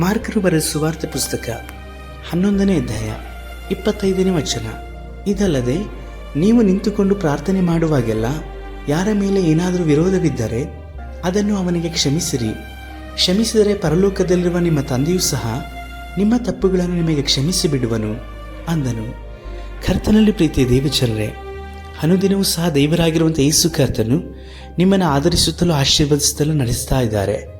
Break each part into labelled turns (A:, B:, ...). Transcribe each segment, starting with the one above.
A: Marker ಬರೆದ ಸುವಾರ್ತೆ ಪುಸ್ತಕ ಹನ್ನೊಂದನೇ ಅಧ್ಯಾಯ, ಇಪ್ಪತ್ತೈದನೇ ವಚನ. ಇದಲ್ಲದೆ, ನೀವು ನಿಂತುಕೊಂಡು ಪ್ರಾರ್ಥನೆ ಮಾಡುವಾಗೆಲ್ಲ ಯಾರ ಮೇಲೆ ಏನಾದರೂ ವಿರೋಧವಿದ್ದರೆ ಅದನ್ನು ಅವನಿಗೆ ಕ್ಷಮಿಸಿರಿ. ಕ್ಷಮಿಸಿದರೆ ಪರಲೋಕದಲ್ಲಿರುವ ನಿಮ್ಮ ತಂದೆಯೂ ಸಹ ನಿಮ್ಮ ತಪ್ಪುಗಳನ್ನು ನಿಮಗೆ ಕ್ಷಮಿಸಿ ಬಿಡುವನು ಅಂದನು. ಕರ್ತನಲ್ಲಿ ಪ್ರೀತಿಯ ದೇವಚರರೇ ಅನುದಿನವೂ ಸಹ ದೇವರಾಗಿರುವಂಥ ಯೇಸು ಕರ್ತನು ನಿಮ್ಮನ್ನು ಆಧರಿಸುತ್ತಲೂ ಆಶೀರ್ವದಿಸುತ್ತಲೂ ನಡೆಸ್ತಾ ಇದ್ದಾರೆ.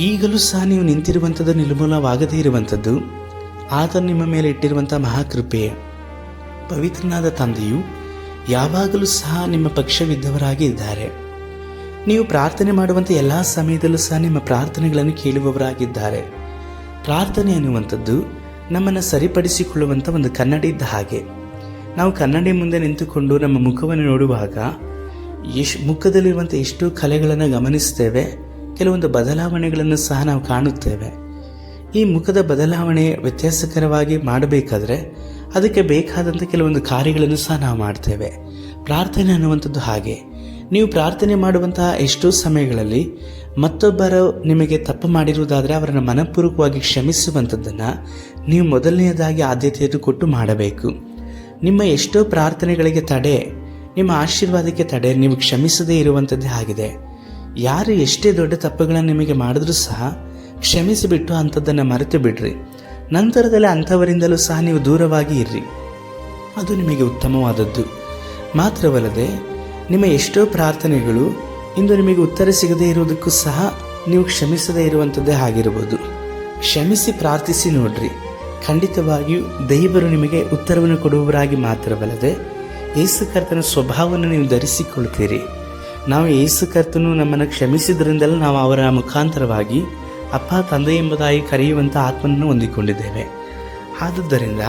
A: ಈಗಲೂ ಸಹ ನೀವು ನಿಂತಿರುವಂಥದ್ದು ನಿರ್ಮೂಲವಾಗದೇ ಇರುವಂಥದ್ದು. ಆತ ನಿಮ್ಮ ಮೇಲೆ ಇಟ್ಟಿರುವಂಥ ಮಹಾಕೃಪೆ. ಪವಿತ್ರನಾದ ತಂದೆಯು ಯಾವಾಗಲೂ ಸಹ ನಿಮ್ಮ ಪಕ್ಷವಿದ್ದವರಾಗಿ ಇದ್ದಾರೆ. ನೀವು ಪ್ರಾರ್ಥನೆ ಮಾಡುವಂಥ ಎಲ್ಲ ಸಮಯದಲ್ಲೂ ಸಹ ನಿಮ್ಮ ಪ್ರಾರ್ಥನೆಗಳನ್ನು ಕೇಳುವವರಾಗಿದ್ದಾರೆ. ಪ್ರಾರ್ಥನೆ ಅನ್ನುವಂಥದ್ದು ನಮ್ಮನ್ನು ಸರಿಪಡಿಸಿಕೊಳ್ಳುವಂಥ ಒಂದು ಕನ್ನಡಿ ಇದ್ದ ಹಾಗೆ. ನಾವು ಕನ್ನಡಿ ಮುಂದೆ ನಿಂತುಕೊಂಡು ನಮ್ಮ ಮುಖವನ್ನು ನೋಡುವಾಗ ಎಷ್ಟು ಮುಖದಲ್ಲಿರುವಂಥ ಎಷ್ಟೋ ಕಲೆಗಳನ್ನು ಗಮನಿಸ್ತೇವೆ. ಕೆಲವೊಂದು ಬದಲಾವಣೆಗಳನ್ನು ಸಹ ನಾವು ಕಾಣುತ್ತೇವೆ. ಈ ಮುಖದ ಬದಲಾವಣೆ ವ್ಯತ್ಯಾಸಕರವಾಗಿ ಮಾಡಬೇಕಾದ್ರೆ ಅದಕ್ಕೆ ಬೇಕಾದಂಥ ಕೆಲವೊಂದು ಕಾರ್ಯಗಳನ್ನು ಸಹ ನಾವು ಮಾಡ್ತೇವೆ. ಪ್ರಾರ್ಥನೆ ಅನ್ನುವಂಥದ್ದು ಹಾಗೆ. ನೀವು ಪ್ರಾರ್ಥನೆ ಮಾಡುವಂತಹ ಎಷ್ಟೋ ಸಮಯಗಳಲ್ಲಿ ಮತ್ತೊಬ್ಬರು ನಿಮಗೆ ತಪ್ಪು ಮಾಡಿರುವುದಾದರೆ ಅವರನ್ನು ಮನಪೂರ್ವಕವಾಗಿ ಕ್ಷಮಿಸುವಂಥದ್ದನ್ನು ನೀವು ಮೊದಲನೆಯದಾಗಿ ಆದ್ಯತೆಯನ್ನು ಕೊಟ್ಟು ಮಾಡಬೇಕು. ನಿಮ್ಮ ಎಷ್ಟೋ ಪ್ರಾರ್ಥನೆಗಳಿಗೆ ತಡೆ, ನಿಮ್ಮ ಆಶೀರ್ವಾದಕ್ಕೆ ತಡೆ ನೀವು ಕ್ಷಮಿಸದೇ ಇರುವಂಥದ್ದೇ ಆಗಿದೆ. ಯಾರು ಎಷ್ಟೇ ದೊಡ್ಡ ತಪ್ಪುಗಳನ್ನು ನಿಮಗೆ ಮಾಡಿದ್ರೂ ಸಹ ಕ್ಷಮಿಸಿಬಿಟ್ಟು ಅಂಥದ್ದನ್ನು ಮರೆತು ಬಿಡ್ರಿ. ನಂತರದಲ್ಲಿ ಅಂಥವರಿಂದಲೂ ಸಹ ನೀವು ದೂರವಾಗಿ ಇರ್ರಿ. ಅದು ನಿಮಗೆ ಉತ್ತಮವಾದದ್ದು. ಮಾತ್ರವಲ್ಲದೆ, ನಿಮ್ಮ ಎಷ್ಟೋ ಪ್ರಾರ್ಥನೆಗಳು ಇಂದು ನಿಮಗೆ ಉತ್ತರ ಸಿಗದೇ ಇರುವುದಕ್ಕೂ ಸಹ ನೀವು ಕ್ಷಮಿಸದೇ ಇರುವಂಥದ್ದೇ ಆಗಿರ್ಬೋದು. ಕ್ಷಮಿಸಿ ಪ್ರಾರ್ಥಿಸಿ ನೋಡ್ರಿ. ಖಂಡಿತವಾಗಿಯೂ ದೈವರು ನಿಮಗೆ ಉತ್ತರವನ್ನು ಕೊಡುವವರಾಗಿ ಮಾತ್ರವಲ್ಲದೆ, ಯೇಸು ಕರ್ತನ ಸ್ವಭಾವವನ್ನು ನೀವು ಧರಿಸಿಕೊಳ್ತೀರಿ. ನಾವು ಯೇಸು ಕರ್ತನು ನಮ್ಮನ್ನು ಕ್ಷಮಿಸಿದ್ರಿಂದಲೇ ನಾವು ಅವರ ಮುಖಾಂತರವಾಗಿ ಅಪ್ಪ, ತಂದೆ ಎಂಬುದಾಗಿ ಕರೆಯುವಂಥ ಆತ್ಮನನ್ನು ಹೊಂದಿಕೊಂಡಿದ್ದೇವೆ. ಆದುದರಿಂದ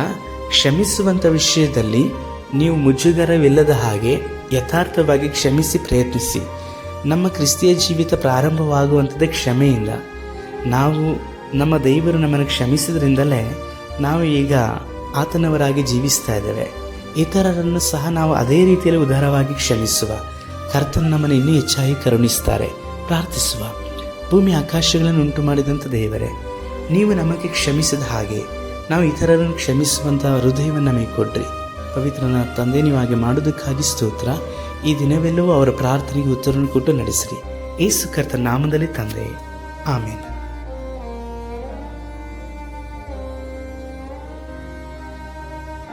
A: ಕ್ಷಮಿಸುವಂಥ ವಿಷಯದಲ್ಲಿ ನೀವು ಮುಜುಗರವಿಲ್ಲದ ಹಾಗೆ ಯಥಾರ್ಥವಾಗಿ ಕ್ಷಮಿಸಿ ಪ್ರಯತ್ನಿಸಿ. ನಮ್ಮ ಕ್ರಿಸ್ತಿಯ ಜೀವಿತ ಪ್ರಾರಂಭವಾಗುವಂಥದ್ದೇ ಕ್ಷಮೆಯಿಂದ. ನಾವು ನಮ್ಮ ದೈವರು ನಮ್ಮನ್ನು ಕ್ಷಮಿಸಿದ್ರಿಂದಲೇ ನಾವು ಈಗ ಆತನವರಾಗಿ ಜೀವಿಸ್ತಾ ಇದ್ದೇವೆ. ಇತರರನ್ನು ಸಹ ನಾವು ಅದೇ ರೀತಿಯಲ್ಲಿ ಉದಾರವಾಗಿ ಕ್ಷಮಿಸುವ. ಕರ್ತನು ನಮ್ಮನ್ನು ಇನ್ನೂ ಹೆಚ್ಚಾಗಿ ಕರುಣಿಸ್ತಾರೆ ಪ್ರಾರ್ಥಿಸುವ. ಭೂಮಿ ಆಕಾಶಗಳನ್ನು ಉಂಟು ಮಾಡಿದಂಥ ದೇವರೇ, ನೀವು ನಮಗೆ ಕ್ಷಮಿಸಿದ ಹಾಗೆ ನಾವು ಇತರರನ್ನು ಕ್ಷಮಿಸುವಂತಹ ಹೃದಯವನ್ನು ನಮಗೆ ಕೊಡ್ರಿ. ಪವಿತ್ರನ ತಂದೆ, ನೀವು ಹಾಗೆ ಮಾಡೋದಕ್ಕಾಗಿ ಸ್ತೋತ್ರ. ಈ ದಿನವೆಲ್ಲವೂ ಅವರ ಪ್ರಾರ್ಥನೆಗೆ ಉತ್ತರವನ್ನು ಕೊಟ್ಟು ನಡೆಸಿರಿ. ಏಸು ಕರ್ತನ ನಾಮದಲ್ಲಿ ತಂದೆ. ಆಮೇಲೆ